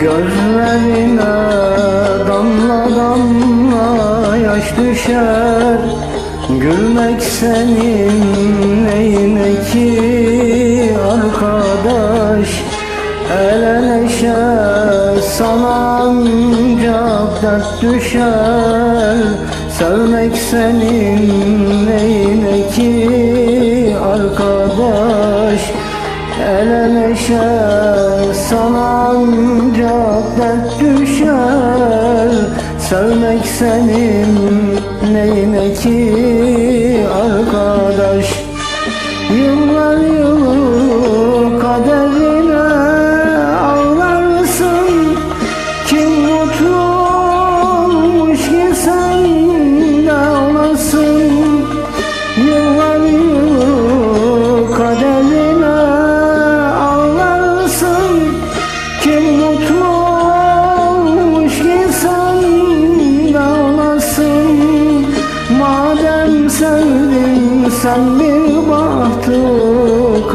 Gözlerine damla damla yaş düşer. Gülmek senin neyine ki arkadaş? Ele neşe sana ancak dert düşer. Sevmek senin neyine ki arkadaş? Ele neşe Sevmek senin neyine ki arkadaş? Yıllar yılı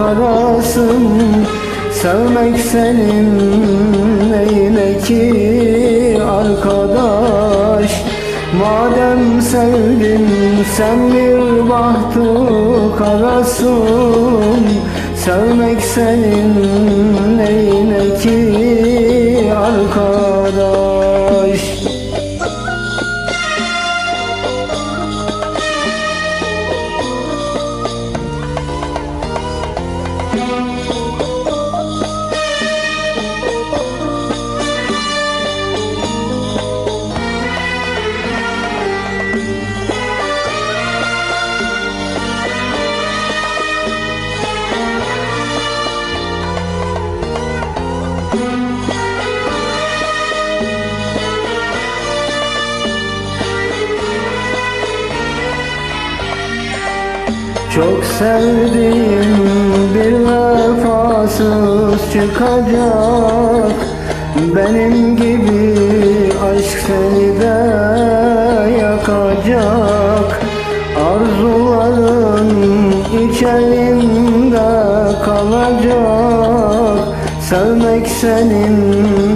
karasın. Sevmek senin neyine ki arkadaş? Madem sevdin sen bir bahtı karasın. Sevmek senin Çok sevdiğim bir vefasız çıkacak. Benim gibi aşk seni de yakacak. Arzuların iç elimde kalacak. Sevmek senin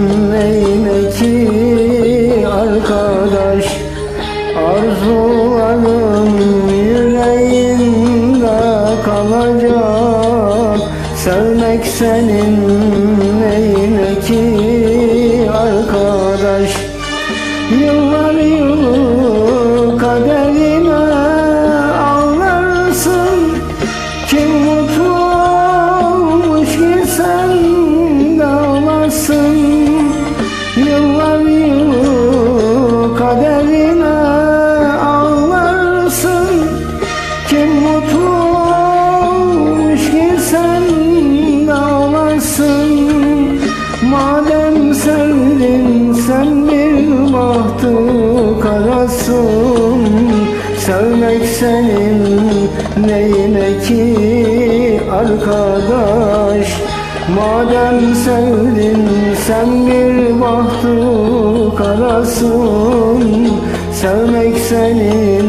Sevmek senin neyine ki Sevmek senin neyine ki arkadaş? Madem sevdin sen bir bahtı karasın. Sevmek senin